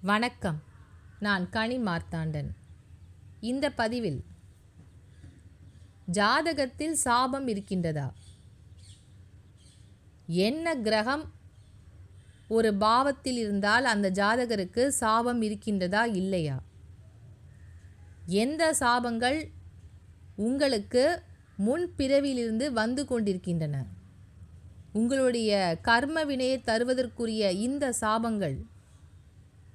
வணக்கம். நான் கனி மார்த்தாண்டன். இந்த பதிவில் ஜாதகத்தில் சாபம் இருக்கின்றதா? என்ன கிரகம் ஒரு பாவத்தில் இருந்தால் அந்த ஜாதகருக்கு சாபம் இருக்கின்றதா இல்லையா? எந்த சாபங்கள் உங்களுக்கு முன் பிறவியிலிருந்து வந்து கொண்டிருக்கின்றன? உங்களுடைய கர்ம வினையை தருவதற்குரிய இந்த சாபங்கள்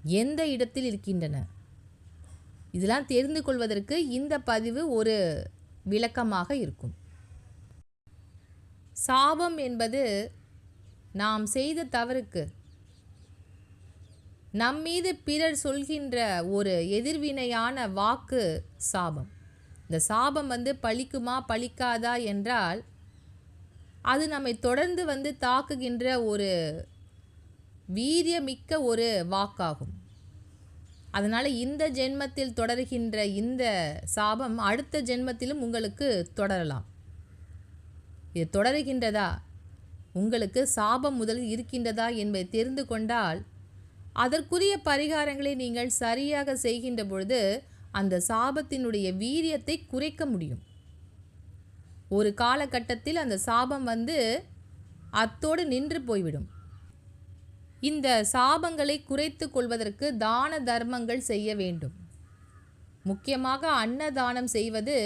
எந்த இடத்தில் இருக்கின்றன? இதெல்லாம் தெரிந்து கொள்வதற்கு இந்த பதிவு ஒரு விளக்கமாக இருக்கும். சாபம் என்பது நாம் செய்த தவறுக்கு நம்மீது பிறர் சொல்கின்ற ஒரு எதிர்வினையான வாக்கு சாபம். இந்த சாபம் வந்து பழிக்குமா பழிக்காதா என்றால் அது நம்மை தொடர்ந்து வந்து தாக்குகின்ற ஒரு வீரியமிக்க ஒரு வாக்காகும். அதனால் இந்த ஜென்மத்தில் தொடர்கின்ற இந்த சாபம் அடுத்த ஜென்மத்திலும் உங்களுக்கு தொடரலாம். இது தொடருகின்றதா? உங்களுக்கு சாபம் முதலில் இருக்கின்றதா என்பதை தெரிந்து கொண்டால் அதற்குரிய பரிகாரங்களை நீங்கள் சரியாக செய்கின்ற பொழுது அந்த சாபத்தினுடைய வீரியத்தை குறைக்க முடியும். ஒரு காலகட்டத்தில் அந்த சாபம் வந்து அத்தோடு நின்று போய்விடும். இந்த சாபங்களை குறைத்து கொள்வதற்கு தான தர்மங்கள் செய்ய வேண்டும். முக்கியமாக அன்னதானம் செய்வது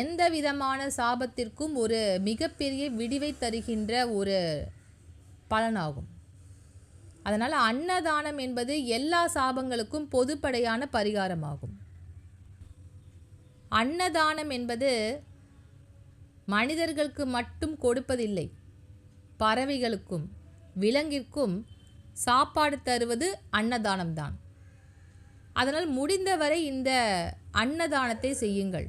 எந்த விதமான சாபத்திற்கும் ஒரு மிகப்பெரிய விடிவை தருகின்ற ஒரு பலனாகும். அதனால் அன்னதானம் என்பது எல்லா சாபங்களுக்கும் பொதுப்படையான பரிகாரமாகும். அன்னதானம் என்பது மனிதர்களுக்கு மட்டும் கொடுப்பதில்லை. பறவைகளுக்கும் விலங்கிற்கும் சாப்பாடு தருவது அன்னதானம்தான். அதனால் முடிந்தவரை இந்த அன்னதானத்தை செய்யுங்கள்.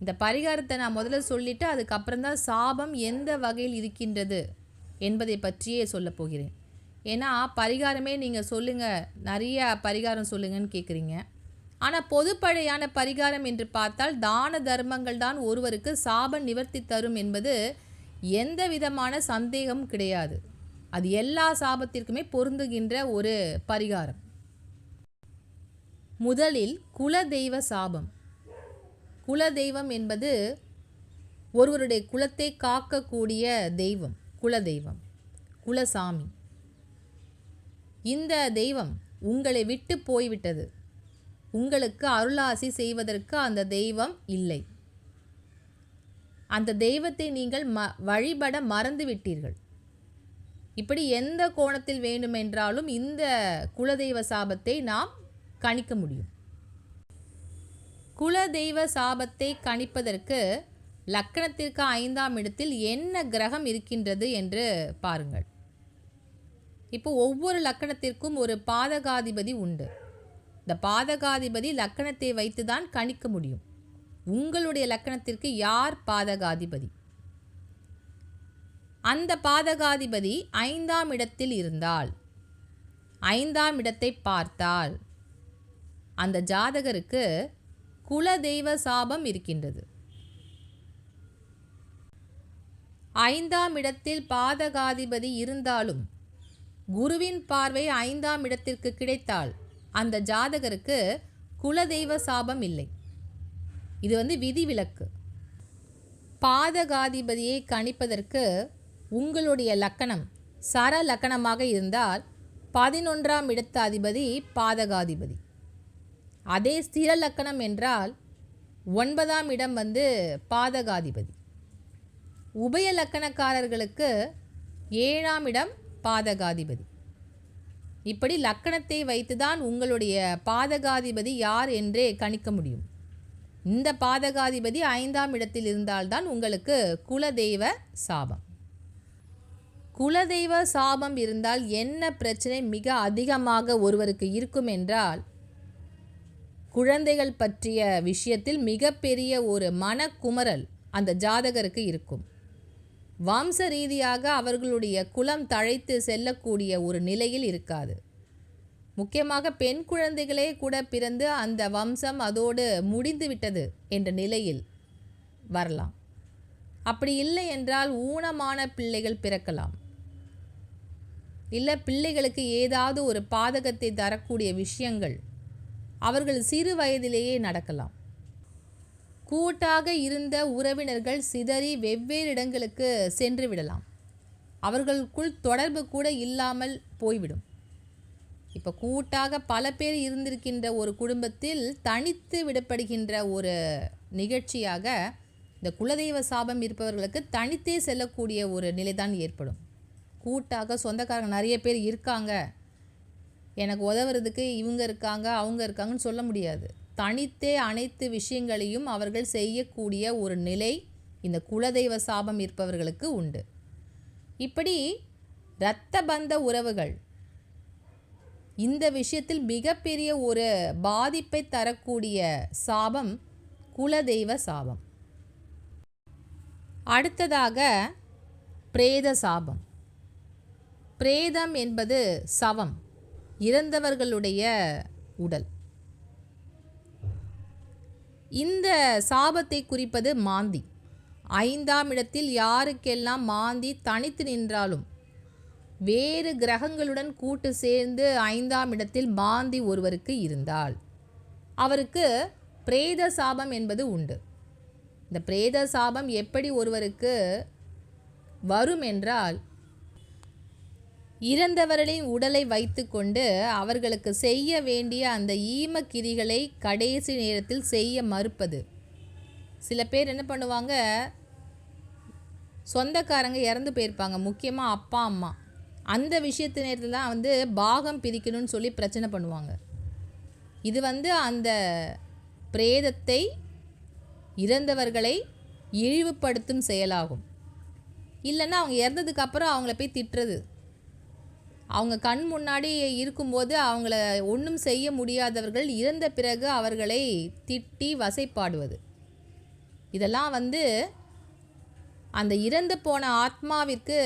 இந்த பரிகாரத்தை நான் முதல்ல சொல்லிவிட்டு அதுக்கப்புறம் தான் சாபம் எந்த வகையில் இருக்கின்றது என்பதை பற்றியே சொல்லப் போகிறேன். ஏன்னா பரிகாரமே நீங்கள் சொல்லுங்கள் நிறைய பரிகாரம் சொல்லுங்கன்னு கேட்குறீங்க ஆனால் பொதுப்படையான பரிகாரம் என்று பார்த்தால் தான தர்மங்கள் தான் ஒருவருக்கு சாபம் நிவர்த்தி தரும் என்பது எந்த விதமான சந்தேகமும் கிடையாது. அது எல்லா சாபத்திற்குமே பொருந்துகின்ற ஒரு பரிகாரம். முதலில் குலதெய்வ சாபம். குலதெய்வம் என்பது ஒருவருடைய குலத்தை காக்கக்கூடிய தெய்வம் குலதெய்வம் குலசாமி. இந்த தெய்வம் உங்களை விட்டு போய்விட்டது. உங்களுக்கு அருளாசி செய்வதற்கு அந்த தெய்வம் இல்லை. அந்த தெய்வத்தை நீங்கள் ம வழிபட மறந்து விட்டீர்கள் இப்படி எந்த கோணத்தில் வேண்டுமென்றாலும் இந்த குலதெய்வ சாபத்தை நாம் கணிக்க முடியும். குலதெய்வ சாபத்தை கணிப்பதற்கு லக்கணத்திற்கு ஐந்தாம் இடத்தில் என்ன கிரகம் இருக்கின்றது என்று பாருங்கள். இப்போ ஒவ்வொரு லக்கணத்திற்கும் ஒரு பாதகாதிபதி உண்டு. இந்த பாதகாதிபதி லக்கணத்தை வைத்து தான் கணிக்க முடியும். உங்களுடைய லக்கணத்திற்கு யார் பாதகாதிபதி? அந்த பாதகாதிபதி ஐந்தாம் இடத்தில் இருந்தால் ஐந்தாம் இடத்தை பார்த்தால் அந்த ஜாதகருக்கு குல தெய்வ சாபம் இருக்கின்றது. ஐந்தாம் இடத்தில் பாதகாதிபதி இருந்தாலும் குருவின் பார்வை ஐந்தாம் இடத்திற்கு கிடைத்தால் அந்த ஜாதகருக்கு குலதெய்வ சாபம் இல்லை. இது வந்து விதிவிலக்கு. பாதகாதிபதியை கணிப்பதற்கு உங்களுடைய லக்கணம். சர லக்கணமாக இருந்தால் பதினொன்றாம் இடத்த அதிபதி பாதகாதிபதி. அதே ஸ்திர லக்கணம் என்றால் ஒன்பதாம் இடம் வந்து பாதகாதிபதி. உபய லக்கணக்காரர்களுக்கு ஏழாம் இடம் பாதகாதிபதி. இப்படி லக்கணத்தை வைத்துதான் உங்களுடைய பாதகாதிபதி யார் என்றே கணிக்க முடியும். இந்த பாதகாதிபதி ஐந்தாம் இடத்தில் இருந்தால்தான் உங்களுக்கு குலதெய்வ சாபம். குலதெய்வ சாபம் இருந்தால் என்ன பிரச்சனை மிக அதிகமாக ஒருவருக்கு இருக்கும் என்றால் குழந்தைகள் பற்றிய விஷயத்தில் மிகப்பெரிய ஒரு மனக்குமரல் அந்த ஜாதகருக்கு இருக்கும். வம்ச ரீதியாக அவர்களுடைய குலம் தழைத்து செல்லக்கூடிய ஒரு நிலையில் இருக்காது. முக்கியமாக பெண் குழந்தைகளே கூட பிறந்து அந்த வம்சம் அதோடு முடிந்து விட்டது என்ற நிலையில் வரலாம். அப்படி இல்லை என்றால் ஊனமான பிள்ளைகள் பிறக்கலாம். இல்லை பிள்ளைகளுக்கு ஏதாவது ஒரு பாதகத்தை தரக்கூடிய விஷயங்கள் அவர்கள் சிறு வயதிலேயே நடக்கலாம். கூட்டாக இருந்த உறவினர்கள் சிதறி வெவ்வேறு இடங்களுக்கு சென்று விடலாம். அவர்களுக்குள் தொடர்பு கூட இல்லாமல் போய்விடும். இப்போ கூட்டாக பல பேர் இருந்திருக்கின்ற ஒரு குடும்பத்தில் தனித்து விடப்படுகின்ற ஒரு நிகழ்ச்சியாக இந்த குலதெய்வ சாபம் இருப்பவர்களுக்கு தனித்தே செல்லக்கூடிய ஒரு நிலைதான் ஏற்படும். கூட்டாக சொந்தக்காரங்க நிறைய பேர் இருக்காங்க. எனக்கு உதவுறதுக்கு இவங்க இருக்காங்க அவங்க இருக்காங்கன்னு சொல்ல முடியாது. தனித்தே அனைத்து விஷயங்களையும் அவர்கள் செய்யக்கூடிய ஒரு நிலை இந்த குலதெய்வ சாபம் இருப்பவர்களுக்கு உண்டு. இப்படி இரத்த பந்த உறவுகள் இந்த விஷயத்தில் மிகப்பெரிய ஒரு பாதிப்பை தரக்கூடிய சாபம் குலதெய்வ சாபம். அடுத்ததாக பிரேத சாபம். பிரேதம் என்பது சவம் இறந்தவர்களுடைய உடல். இந்த சாபத்தை குறிப்பது மாந்தி. ஐந்தாம் இடத்தில் யாருக்கெல்லாம் மாந்தி தனித்து நின்றாலும் வேறு கிரகங்களுடன் கூட்டு சேர்ந்து ஐந்தாம் இடத்தில் மாந்தி ஒருவருக்கு இருந்தால் அவருக்கு பிரேத சாபம் என்பது உண்டு. இந்த பிரேத சாபம் எப்படி ஒருவருக்கு வரும் என்றால் இறந்தவர்களின் உடலை வைத்துக்கொண்டு அவர்களுக்கு செய்ய வேண்டிய அந்த ஈமக்கிரிகளை கடைசி நேரத்தில் செய்ய மறுப்பது. சில பேர் என்ன பண்ணுவாங்க? சொந்தக்காரங்க இறந்து போயிருப்பாங்க. முக்கியமாக அப்பா அம்மா. அந்த விஷயத்து நேரத்தில் தான் வந்து பாகம் பிரிக்கணும்னு சொல்லி பிரச்சனை பண்ணுவாங்க. இது வந்து அந்த பிரேதத்தை இறந்தவர்களை இழிவுபடுத்தும் செயலாகும். இல்லைன்னா அவங்க இறந்ததுக்கப்புறம் அவங்கள போய் திட்டுறது. அவங்க கண் முன்னாடி இருக்கும்போது அவங்கள ஒன்றும் செய்ய முடியாதவர்கள் இறந்த பிறகு அவர்களை திட்டி வசைப்பாடுவது. இதெல்லாம் வந்து அந்த இறந்து போன ஆத்மாவிற்கு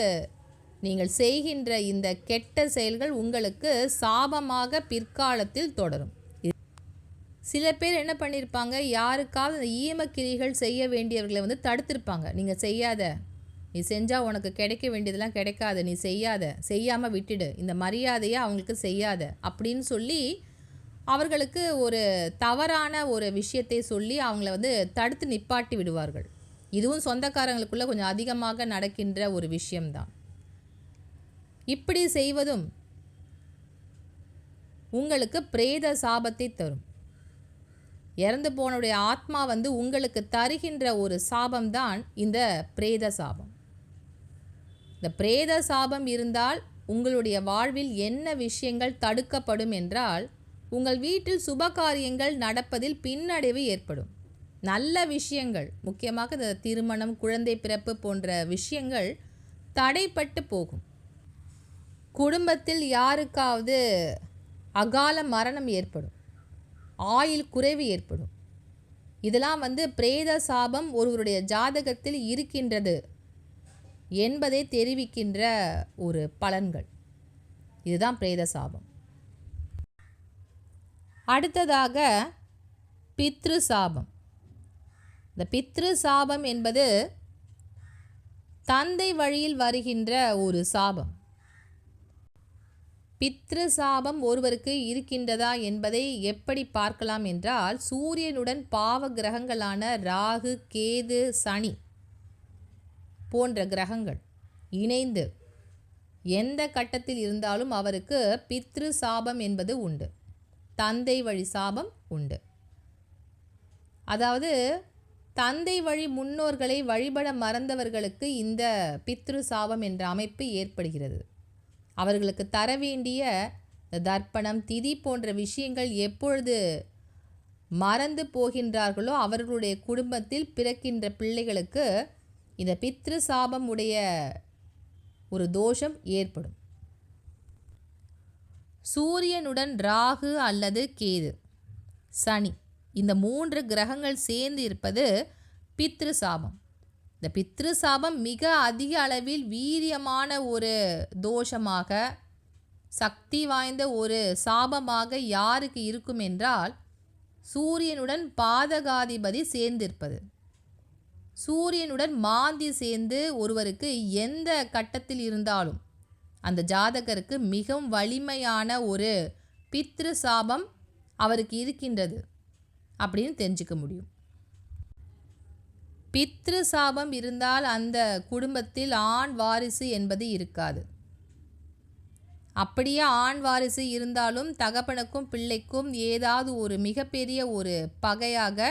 நீங்கள் செய்கின்ற இந்த கெட்ட செயல்கள் உங்களுக்கு சாபமாக பிற்காலத்தில் தொடரும். சில பேர் என்ன பண்ணியிருப்பாங்க யாருக்காவது அந்த ஈமக்கிரிகள் செய்ய வேண்டியவர்களை வந்து தடுத்திருப்பாங்க. நீங்கள் செய்யாத நீ செஞ்சால் உனக்கு கிடைக்க வேண்டியதெல்லாம் கிடைக்காது நீ செய்யாத. செய்யாமல் விட்டுடு. இந்த மரியாதையை அவங்களுக்கு செய்யாத. அப்படின்னு சொல்லி அவர்களுக்கு ஒரு தவறான ஒரு விஷயத்தை சொல்லி அவங்கள வந்து தடுத்து நிப்பாட்டி விடுவார்கள். இதுவும் சொந்தக்காரங்களுக்குள்ளே கொஞ்சம் அதிகமாக நடக்கின்ற ஒரு விஷயம்தான். இப்படி செய்வதும் உங்களுக்கு பிரேத சாபத்தை தரும். இறந்து போனுடைய ஆத்மா வந்து உங்களுக்கு தருகின்ற ஒரு சாபம்தான் இந்த பிரேத சாபம். இந்த பிரேத சாபம் இருந்தால் உங்களுடைய வாழ்வில் என்ன விஷயங்கள் தடுக்கப்படும் என்றால் உங்கள் வீட்டில் சுபகாரியங்கள் நடப்பதில் பின்னடைவு ஏற்படும். நல்ல விஷயங்கள் முக்கியமாக இந்த திருமணம் குழந்தை பிறப்பு போன்ற விஷயங்கள் தடைப்பட்டு போகும். குடும்பத்தில் யாருக்காவது அகால மரணம் ஏற்படும். ஆயில் குறைவு ஏற்படும். இதெல்லாம் வந்து பிரேத சாபம் ஒருவருடைய ஜாதகத்தில் இருக்கின்றது. என்பதை தெரிவிக்கின்ற ஒரு பலன்கள். இதுதான் பிரேத சாபம். அடுத்ததாக பித்ரு சாபம். இந்த பித்ரு சாபம் என்பது தந்தை வழியில் வருகின்ற ஒரு சாபம். பித்ரு சாபம் ஒருவருக்கு இருக்கின்றதா என்பதை எப்படி பார்க்கலாம் என்றால் சூரியனுடன் பாவ கிரகங்களான ராகு கேது சனி போன்ற கிரகங்கள் இணைந்து எந்த கட்டத்தில் இருந்தாலும் அவருக்கு பித்ரு சாபம் என்பது உண்டு. தந்தை வழி சாபம் உண்டு. அதாவது தந்தை வழி முன்னோர்களை வழிபட மறந்தவர்களுக்கு இந்த பித்ரு சாபம் என்ற அமைப்பு ஏற்படுகிறது. அவர்களுக்கு தர வேண்டிய தர்ப்பணம் திதி போன்ற விஷயங்கள் எப்பொழுது மறந்து போகின்றார்களோ அவர்களுடைய குடும்பத்தில் பிறக்கின்ற பிள்ளைகளுக்கு இந்த பித்ரு சாபம் உடைய ஒரு தோஷம் ஏற்படும். சூரியனுடன் ராகு அல்லது கேது சனி இந்த மூன்று கிரகங்கள் சேர்ந்து இருப்பது பித்ரு சாபம் இந்த பித்ரு சாபம் மிக அதிக அளவில் வீரியமான ஒரு தோஷமாக சக்தி வாய்ந்த ஒரு சாபமாக யாருக்கு இருக்கும் என்றால் சூரியனுடன் பாதகாதிபதி சேர்ந்திருப்பது. சூரியனுடன் மாந்தி சேர்ந்து ஒருவருக்கு எந்த கட்டத்தில் இருந்தாலும் அந்த ஜாதகருக்கு மிகவும் வலிமையான ஒரு பித்ரு சாபம் அவருக்கு இருக்கின்றது அப்படின்னு தெரிஞ்சுக்க முடியும். பித்ரு சாபம் இருந்தால் அந்த குடும்பத்தில் ஆண் வாரிசு என்பது இருக்காது. அப்படியே ஆண் வாரிசு இருந்தாலும் தகப்பனுக்கும் பிள்ளைக்கும் ஏதாவது ஒரு மிகப்பெரிய ஒரு பகையாக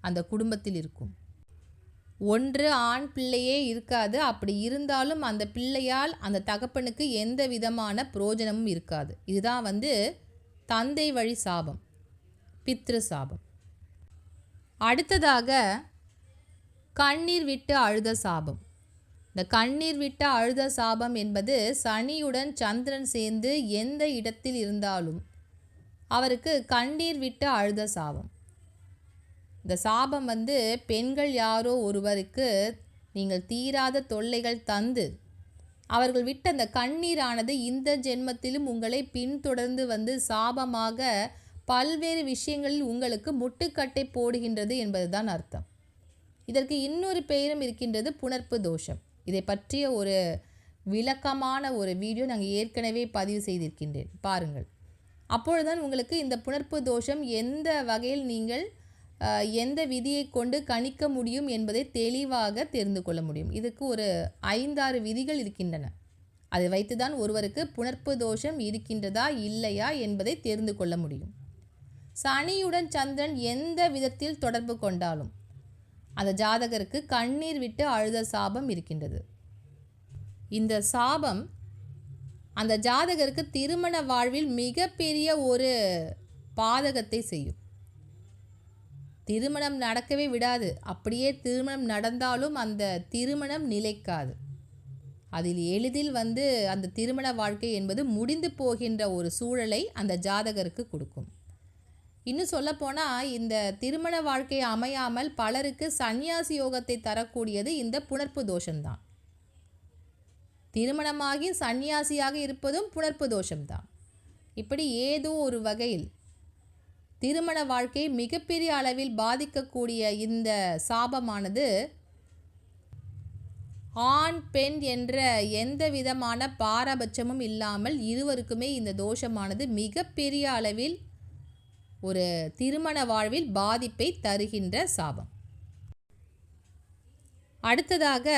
அந்த குடும்பத்தில் இருக்கும். ஒன்று ஆண் பிள்ளையே இருக்காது. அப்படி இருந்தாலும் அந்த பிள்ளையால் அந்த தகப்பனுக்கு எந்த விதமான புரோஜனமும் இருக்காது. இதுதான் வந்து தந்தை வழி சாபம் பித்ரு சாபம். அடுத்ததாக கண்ணீர் விட்டு அழுத சாபம். இந்த கண்ணீர் விட்ட அழுத சாபம் என்பது சனியுடன் சந்திரன் சேர்ந்து எந்த இடத்தில் இருந்தாலும் அவருக்கு கண்ணீர் விட்டு அழுத சாபம். இந்த சாபம் வந்து பெண்கள் யாரோ ஒருவருக்கு நீங்கள் தீராத தொல்லைகள் தந்து அவர்கள் விட்ட அந்த கண்ணீரானது இந்த ஜென்மத்திலும் உங்களை பின்தொடர்ந்து வந்து சாபமாக பல்வேறு விஷயங்களில் உங்களுக்கு முட்டுக்கட்டை போடுகின்றது என்பதுதான் அர்த்தம். இதற்கு இன்னொரு பெயரும் இருக்கின்றது புணர்ப்பு தோஷம். இதை பற்றிய ஒரு விளக்கமான ஒரு வீடியோ நாங்கள் ஏற்கனவே பதிவு செய்திருக்கின்றேன். பாருங்கள். அப்பொழுதுதான் உங்களுக்கு இந்த புணர்ப்பு தோஷம் எந்த வகையில் நீங்கள் எந்த விதியை கொண்டு கணிக்க முடியும் என்பதை தெளிவாக தெரிந்து கொள்ள முடியும். இதுக்கு ஒரு ஐந்தாறு விதிகள் இருக்கின்றன. அதை வைத்துதான் ஒருவருக்கு புணர்ப்பு தோஷம் இருக்கின்றதா இல்லையா என்பதை தெரிந்து கொள்ள முடியும். சனியுடன் சந்திரன் எந்த விதத்தில் தொடர்பு கொண்டாலும் அந்த ஜாதகருக்கு கண்ணீர் விட்டு அழுத சாபம் இருக்கின்றது. இந்த சாபம் அந்த ஜாதகருக்கு திருமண வாழ்வில் மிகப்பெரிய ஒரு பாதகத்தை செய்யும். திருமணம் நடக்கவே விடாது. அப்படியே திருமணம் நடந்தாலும் அந்த திருமணம் நிலைக்காது. அதில் எளிதில் வந்து அந்த திருமண வாழ்க்கை என்பது முடிந்து போகின்ற ஒரு சூழலை அந்த ஜாதகருக்கு கொடுக்கும். இன்னும் சொல்லப்போனால் இந்த திருமண வாழ்க்கை அமையாமல் பலருக்கு சந்நியாசி யோகத்தை தரக்கூடியது இந்த புணர்ப்பு தோஷம்தான். திருமணமாகி சந்நியாசியாக இருப்பதும் புணர்ப்பு தோஷம்தான். இப்படி ஏதோ ஒரு வகையில் திருமண வாழ்க்கை மிகப்பெரிய அளவில் பாதிக்கக்கூடிய இந்த சாபமானது ஆண் பெண் என்ற எந்த விதமான பாரபட்சமும் இல்லாமல் இருவருக்குமே இந்த தோஷமானது மிகப்பெரிய அளவில் ஒரு திருமண வாழ்வில் பாதிப்பை தருகின்ற சாபம். அடுத்ததாக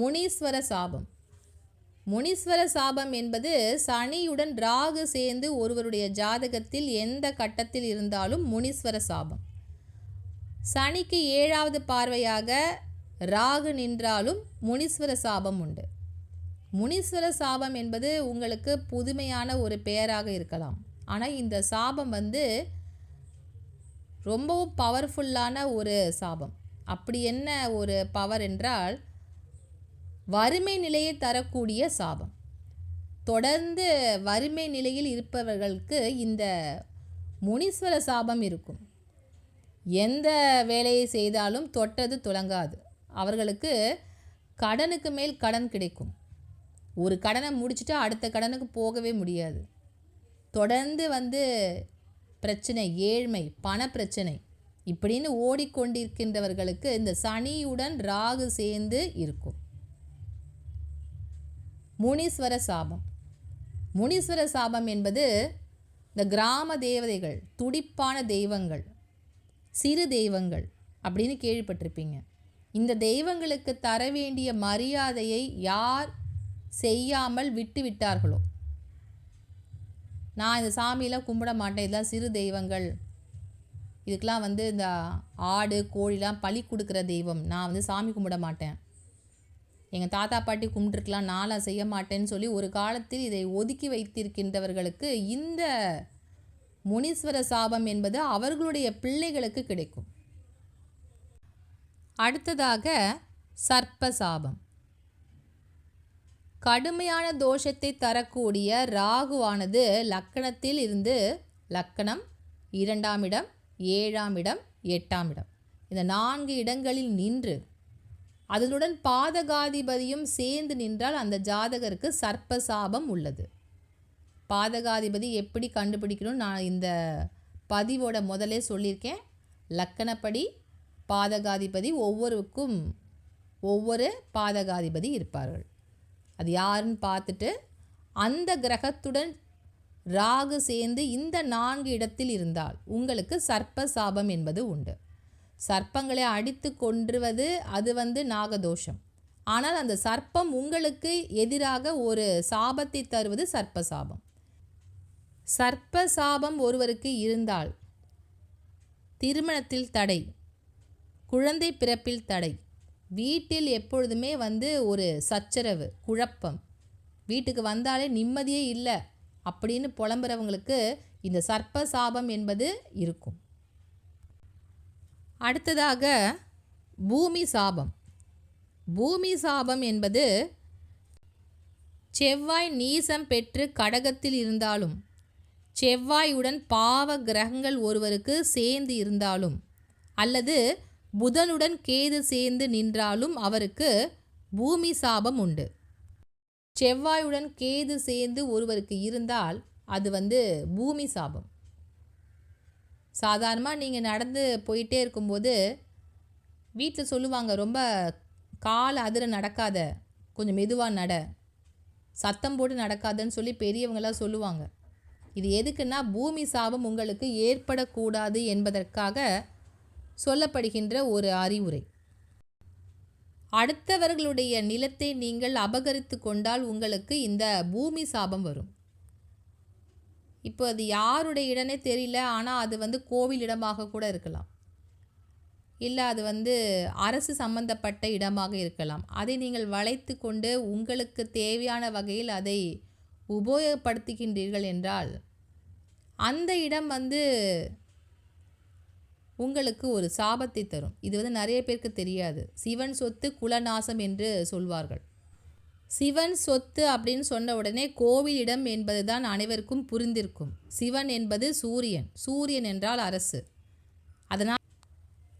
முனீஸ்வர சாபம். முனீஸ்வர சாபம் என்பது சனியுடன் ராகு சேர்ந்து ஒருவருடைய ஜாதகத்தில் எந்த கட்டத்தில் இருந்தாலும் முனீஸ்வர சாபம். சனிக்கு ஏழாவது பார்வையாக ராகு நின்றாலும் முனீஸ்வர சாபம் உண்டு. முனீஸ்வர சாபம் என்பது உங்களுக்கு புதுமையான ஒரு பெயராக இருக்கலாம். ஆனால் இந்த சாபம் வந்து ரொம்பவும் பவர்ஃபுல்லான ஒரு சாபம். அப்படி என்ன ஒரு பவர் என்றால் வறுமை நிலையை தரக்கூடிய சாபம். தொடர்ந்து வறுமை நிலையில் இருப்பவர்களுக்கு இந்த முனீஸ்வர சாபம் இருக்கும். எந்த வேலையை செய்தாலும் தொட்டது துளங்காது அவர்களுக்கு கடனுக்கு மேல் கடன் கிடைக்கும். ஒரு கடனை முடிச்சுட்டு அடுத்த கடனுக்கு போகவே முடியாது. தொடர்ந்து வந்து பிரச்சனை ஏழ்மை பண பிரச்சனை இப்படின்னு ஓடிக்கொண்டிருக்கின்றவர்களுக்கு இந்த சனியுடன் ராகு சேர்ந்து இருக்கும். முனீஸ்வர சாபம். முனீஸ்வர சாபம் என்பது இந்த கிராம தேவதைகள் துடிப்பான தெய்வங்கள் சிறு தெய்வங்கள் அப்படின்னு கேள்விப்பட்டிருப்பீங்க. இந்த தெய்வங்களுக்கு தர வேண்டிய மரியாதையை யார் செய்யாமல் விட்டு விட்டார்களோ? நான் இந்த சாமியெல்லாம் கும்பிட மாட்டேன். இதெல்லாம் சிறு தெய்வங்கள். இதுக்கெலாம் வந்து இந்த ஆடு கோழிலாம் பழி கொடுக்குற தெய்வம். நான் வந்து சாமி கும்பிட மாட்டேன். எங்கள் தாத்தா பாட்டி கும்பிட்டுருக்கலாம் நாளாக செய்ய மாட்டேன்னு சொல்லி ஒரு காலத்தில் இதை ஒதுக்கி வைத்திருக்கின்றவர்களுக்கு இந்த முனீஸ்வர சாபம் என்பது அவர்களுடைய பிள்ளைகளுக்கு கிடைக்கும். அடுத்ததாக சர்ப்ப சாபம். கடுமையான தோஷத்தை தரக்கூடிய ராகுவானது லக்கணத்தில் இருந்து லக்கணம் இரண்டாம் இடம் ஏழாம் இடம் எட்டாம் இடம். இந்த நான்கு இடங்களில் நின்று அதனுடன் பாதகாதிபதியும் சேர்ந்து நின்றால் அந்த ஜாதகருக்கு சர்ப்பசாபம் உள்ளது. பாதகாதிபதி எப்படி கண்டுபிடிக்கணும் நான் இந்த பதிவோட முதலே சொல்லியிருக்கேன். லக்கணப்படி பாதகாதிபதி ஒவ்வொருக்கும் ஒவ்வொரு பாதகாதிபதி இருப்பார்கள். அது யாருன்னு பார்த்துட்டு அந்த கிரகத்துடன் ராகு சேர்ந்து இந்த நான்கு இடத்தில் இருந்தால் உங்களுக்கு சர்ப்ப சாபம் என்பது உண்டு. சர்ப்பங்களை அடித்து கொன்றுவது அது வந்து நாகதோஷம். ஆனால் அந்த சர்ப்பம் உங்களுக்கு எதிராக ஒரு சாபத்தை தருவது சர்ப்ப சாபம். சர்ப்ப சாபம் ஒருவருக்கு இருந்தால் திருமணத்தில் தடை குழந்தை பிறப்பில் தடை வீட்டில் எப்பொழுதுமே வந்து ஒரு சச்சரவு குழப்பம். வீட்டுக்கு வந்தாலே நிம்மதியே இல்லை அப்படின்னு புலம்புறவங்களுக்கு இந்த சர்ப்ப சாபம் என்பது இருக்கும். அடுத்ததாக பூமி சாபம். பூமி சாபம் என்பது செவ்வாய் நீசம் பெற்று கடகத்தில் இருந்தாலும் செவ்வாயுடன் பாவ கிரகங்கள் ஒருவருக்கு சேர்ந்து இருந்தாலும் அல்லது புதனுடன் கேது சேர்ந்து நின்றாலும் அவருக்கு பூமி சாபம் உண்டு. செவ்வாயுடன் கேது சேர்ந்து ஒருவருக்கு இருந்தால் அது வந்து பூமி சாபம். சாதாரணமாக நீங்கள் நடந்து போயிட்டே இருக்கும்போது வீட்டில் சொல்லுவாங்க ரொம்ப கால் அதிர நடக்காத கொஞ்சம் மெதுவாக நட. சத்தம் போட்டு நடக்காதுன்னு சொல்லி பெரியவங்களாம் சொல்லுவாங்க. இது எதுக்குன்னா பூமி சாபம் உங்களுக்கு ஏற்படக்கூடாது என்பதற்காக சொல்லப்படுகின்ற ஒரு அறிவுரை. அடுத்தவர்களுடைய நிலத்தை நீங்கள் அபகரித்து கொண்டால் உங்களுக்கு இந்த பூமி சாபம் வரும். இப்போ அது யாருடைய இடனே தெரியல ஆனால் அது வந்து கோவில் இடமாக கூட இருக்கலாம். இல்லை அது வந்து அரசு சம்பந்தப்பட்ட இடமாக இருக்கலாம். அதை நீங்கள் வளைத்து கொண்டு உங்களுக்கு தேவையான வகையில் அதை உபயோகப்படுத்துகின்றீர்கள் என்றால் அந்த இடம் வந்து உங்களுக்கு ஒரு சாபத்தை தரும். இது வந்து நிறைய பேருக்கு தெரியாது. சிவன் சொத்து குலநாசம் என்று சொல்வார்கள். சிவன் சொத்து அப்படின்னு சொன்ன உடனே கோவிலிடம் என்பதுதான் அனைவருக்கும் புரிந்திருக்கும். சிவன் என்பது சூரியன். சூரியன் என்றால் அரசு. அதனால்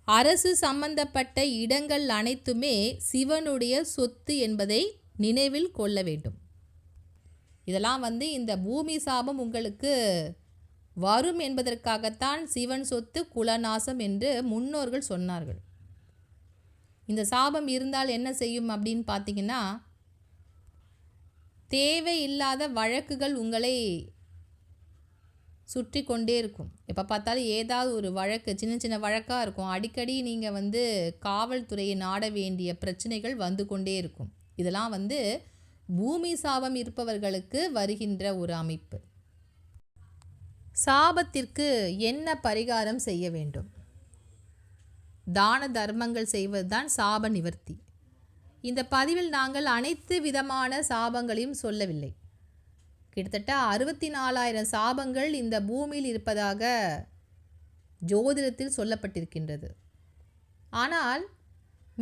அரசு சம்பந்தப்பட்ட இடங்கள் அனைத்துமே சிவனுடைய சொத்து என்பதை நினைவில் கொள்ள வேண்டும். இதெல்லாம் வந்து இந்த பூமி சாபம் உங்களுக்கு வரும் என்பதற்காகத்தான் சிவன் சொத்து குலநாசம் என்று முன்னோர்கள் சொன்னார்கள். இந்த சாபம் இருந்தால் என்ன செய்யும் அப்படின்னு பார்த்தீங்கன்னா தேவையில்லாத வழக்குகள் உங்களை சுற்றி கொண்டே இருக்கும். எப்போ பார்த்தாலும் ஏதாவது ஒரு வழக்கு சின்ன சின்ன வழக்காக இருக்கும். அடிக்கடி நீங்கள் வந்து காவல்துறையை நாட வேண்டிய பிரச்சனைகள் வந்து கொண்டே இருக்கும். இதெல்லாம் வந்து பூமி சாபம் இருப்பவர்களுக்கு வருகின்ற ஒரு அமைப்பு. சாபத்திற்கு என்ன பரிகாரம் செய்ய வேண்டும்? தான தர்மங்கள் செய்வதுதான் சாப நிவர்த்தி. இந்த பதிவில் நாங்கள் அனைத்து விதமான சாபங்களையும் சொல்லவில்லை. கிட்டத்தட்ட அறுபத்தி நாலாயிரம் சாபங்கள் இந்த பூமியில் இருப்பதாக ஜோதிடத்தில் சொல்லப்பட்டிருக்கின்றது. ஆனால்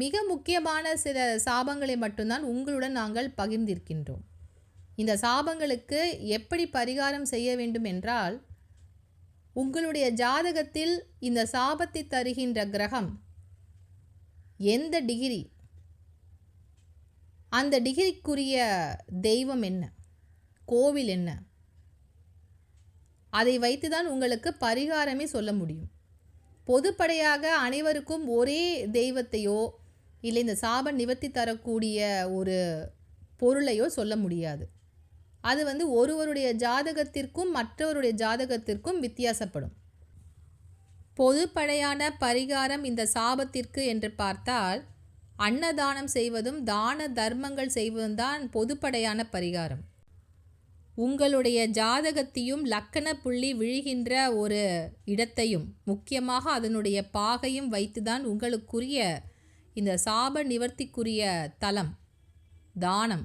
மிக முக்கியமான சில சாபங்களை மட்டும்தான் உங்களுடன் நாங்கள் பகிர்ந்திருக்கின்றோம். இந்த சாபங்களுக்கு எப்படி பரிகாரம் செய்ய வேண்டும் என்றால் உங்களுடைய ஜாதகத்தில் இந்த சாபத்தை தருகின்ற கிரகம் எந்த டிகிரி அந்த டிகிரிக்குரிய தெய்வம் என்ன? கோவில் என்ன? அதை வைத்து தான் உங்களுக்கு பரிகாரமே சொல்ல முடியும். பொதுப்படையாக அனைவருக்கும் ஒரே தெய்வத்தையோ இல்லை இந்த சாப நிவர்த்தி தரக்கூடிய ஒரு பொருளையோ சொல்ல முடியாது. அது வந்து ஒருவருடைய ஜாதகத்திற்கும் மற்றவருடைய ஜாதகத்திற்கும் வித்தியாசப்படும். பொதுப்படையான பரிகாரம் இந்த சாபத்திற்கு என்று பார்த்தால் அன்னதானம் செய்வதும் தான தர்மங்கள் செய்வதும் தான் பொதுப்படையான பரிகாரம். உங்களுடைய ஜாதகத்தையும் லக்கண புள்ளி விழுகின்ற ஒரு இடத்தையும் முக்கியமாக அதனுடைய பாகையும் வைத்துதான் உங்களுக்குரிய இந்த சாப நிவர்த்திக்குரிய தலம் தானம்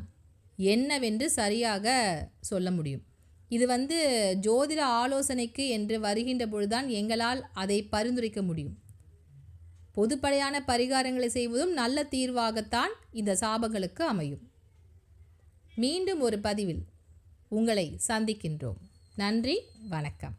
என்னவென்று சரியாக சொல்ல முடியும். இது வந்து ஜோதிட ஆலோசனைக்கு என்று வருகின்ற பொழுதுதான் எங்களால் அதை பரிந்துரைக்க முடியும். பொதுப்படையான பரிகாரங்களை செய்வதும் நல்ல தீர்வாகத்தான் இந்த சாபங்களுக்கு அமையும். மீண்டும் ஒரு பதிவில் உங்களை சந்திக்கின்றோம். நன்றி வணக்கம்.